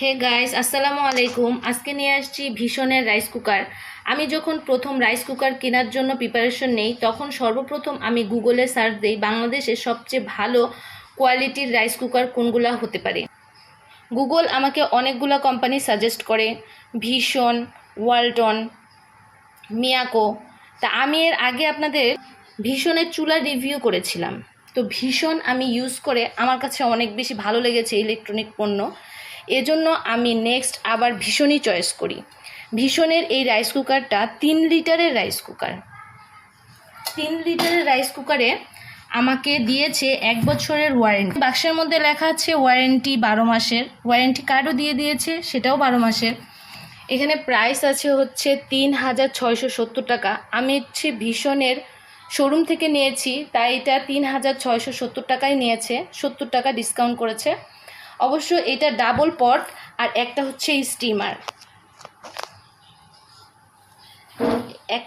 Hey guys আসসালামু আলাইকুম। আজকে নিয়ে আসছি ভীষণের রাইস কুকার আমি যখন প্রথম রাইস কুকার কেনার জন্য প্রিপারেশন নেই, তখন সর্বপ্রথম আমি গুগলে সার্চ দিই বাংলাদেশের সবচেয়ে ভালো কোয়ালিটির রাইস কুকার কোনগুলো হতে পারে। গুগল আমাকে অনেকগুলো কোম্পানি সাজেস্ট করে, ভীষণ, ওয়ালটন, মিয়াকো। তা আমি এর আগে আপনাদের ভীষণের চুলা রিভিউ করেছিলাম। তো ভীষণ আমি ইউজ করে আমার কাছে অনেক বেশি ভালো লেগেছে ইলেকট্রনিক পণ্য। এজন্য আমি নেক্সট আবার ভীষণই চয়েস করি। ভীষণের এই রাইস কুকারটা তিন লিটারের রাইস কুকার তিন লিটারের রাইস কুকারে আমাকে দিয়েছে এক বছরের ওয়ারেন্টি বাক্সের মধ্যে লেখা আছে ওয়ারেন্টি বারো মাসের। ওয়ারেন্টি কার্ডও দিয়ে দিয়েছে, সেটাও বারো মাসের। এখানে প্রাইস আছে হচ্ছে তিন হাজার ছয়শো সত্তর টাকা। আমি হচ্ছে ভীষণের শোরুম থেকে নিয়েছি, তাই এটা তিন হাজার ছয়শো সত্তর টাকায় নিয়েছে। সত্তর টাকা ডিসকাউন্ট করেছে। অবশ্য এটা ডাবল পট আর একটা হচ্ছে স্টিমার এক,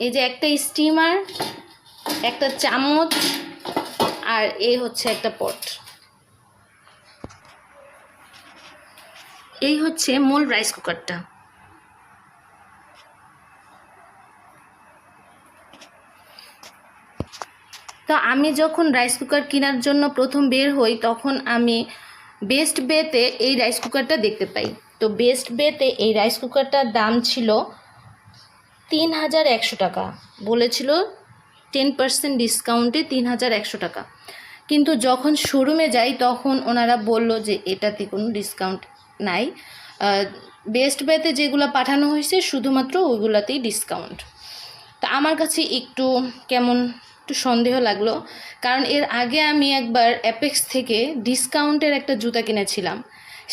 এই যে একটা স্টিমার একটা চামচ আর এই হচ্ছে একটা পট এই হচ্ছে মূল রাইস কুকারটা তো আমি যখন রাইস কুকার কেনার জন্য প্রথম বের হই, তখন আমি বেস্ট বেতে এই রাইস কুকারটা দেখতে পাই। তো বেস্ট বেতে এই রাইস কুকারটার দাম ছিল তিন হাজার একশো টাকা। বলেছিল টেন পার্সেন্ট ডিসকাউন্টে তিন হাজার একশো টাকা। কিন্তু যখন শোরুমে যাই, তখন ওনারা বলল যে এটাতে কোনো ডিসকাউন্ট নাই। বেস্ট বেতে যেগুলো পাঠানো হয়েছে, শুধুমাত্র ওইগুলোতেই ডিসকাউন্ট তা আমার কাছে একটু কেমন একটু সন্দেহ লাগল, কারণ এর আগে আমি একবার অ্যাপেক্স থেকে ডিসকাউন্টের একটা জুতা কিনেছিলাম।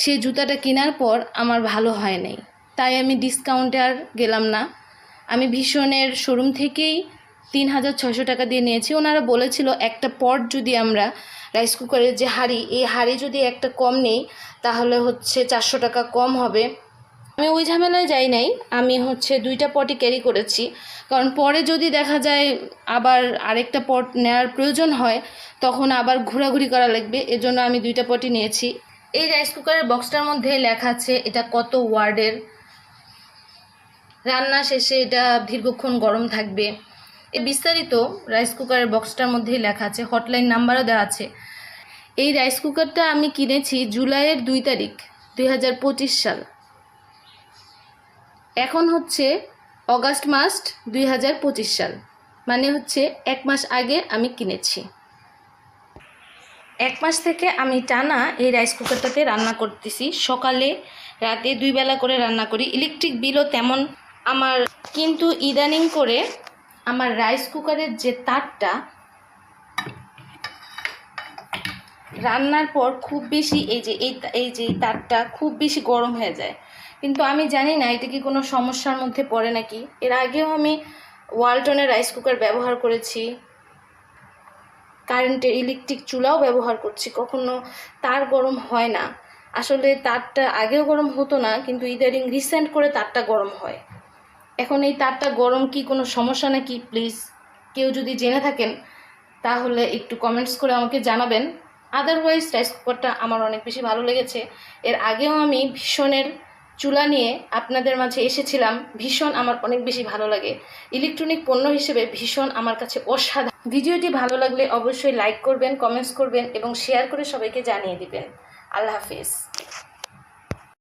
সেই জুতাটা কেনার পর আমার ভালো হয় নাই। তাই আমি ডিসকাউন্টে আর গেলাম না। আমি ভীষণের শোরুম থেকেই তিন হাজার ছশো টাকা দিয়ে নিয়েছি। ওনারা বলেছিল, একটা পট যদি আমরা রাইস কুকারের যে হাঁড়ি, এই হাঁড়ি যদি একটা কম নেই, তাহলে হচ্ছে চারশো টাকা কম হবে। আমি ওই ঝামেলায় যাই নাই। আমি হচ্ছে দুইটা পটই ক্যারি করেছি। কারণ পরে যদি দেখা যায় আবার আরেকটা পট নেওয়ার প্রয়োজন হয়, তখন আবার ঘোরাঘুরি করা লাগবে। এজন্য আমি দুইটা পটই নিয়েছি। এই রাইস কুকারের বক্সটার মধ্যে লেখা আছে, এটা কত ওয়ার্ডের? রান্না শেষে এটা দীর্ঘক্ষণ গরম থাকবে। এ বিস্তারিত রাইস কুকারের বক্সটার মধ্যেই লেখা আছে হটলাইন নাম্বারও দেওয়া আছে। এই রাইস কুকারটা আমি কিনেছি জুলাইয়ের দুই তারিখ, দুই হাজার পঁচিশ সাল। এখন হচ্ছে অগাস্ট মাস দুই হাজার পঁচিশ সাল। মানে হচ্ছে এক মাস আগে আমি কিনেছি। এক মাস থেকে আমি টানা এই রাইস কুকারটাতে রান্না করতেছি। সকালে, রাতে দুই বেলা করে রান্না করি। ইলেকট্রিক বিলও তেমন আমার, কিন্তু ইদানিং করে আমার রাইস কুকারের যে তারটা রান্নার পর খুব বেশি এই যে, এই এই যে তারটা খুব বেশি গরম হয়ে যায়। কিন্তু আমি জানি না, এটা কি কোনো সমস্যার মধ্যে পড়ে নাকি? এর আগেও আমি ওয়ালটনের রাইস কুকার ব্যবহার করেছি। কারেন্টের ইলেকট্রিক চুলাও ব্যবহার করছি। কখনো তার গরম হয় না। আসলে তারটা আগেও গরম হতো না, কিন্তু ইদারিং রিসেন্ট করে তারটা গরম হয়। এখন এই তারটা গরম কি কোনো সমস্যা নাকি? প্লিজ কেউ যদি জেনে থাকেন, তাহলে একটু কমেন্টস করে আমাকে জানাবেন। আদারওয়াইজ রাইস কুকারটা আমার অনেক বেশি ভালো লেগেছে। এর আগেও আমি ভীষণের চুলা নিয়ে আপনাদের মাঝে এসেছিলাম। ভীষণ আমার অনেক বেশি ভালো লাগে। ইলেকট্রনিক পণ্য হিসেবে ভীষণ আমার কাছে অসাধারণ। ভিডিওটি ভালো লাগলে অবশ্যই লাইক করবেন কমেন্টস করবেন এবং শেয়ার করে সবাইকে জানিয়ে দিবেন। আল্লাহ হাফিজ।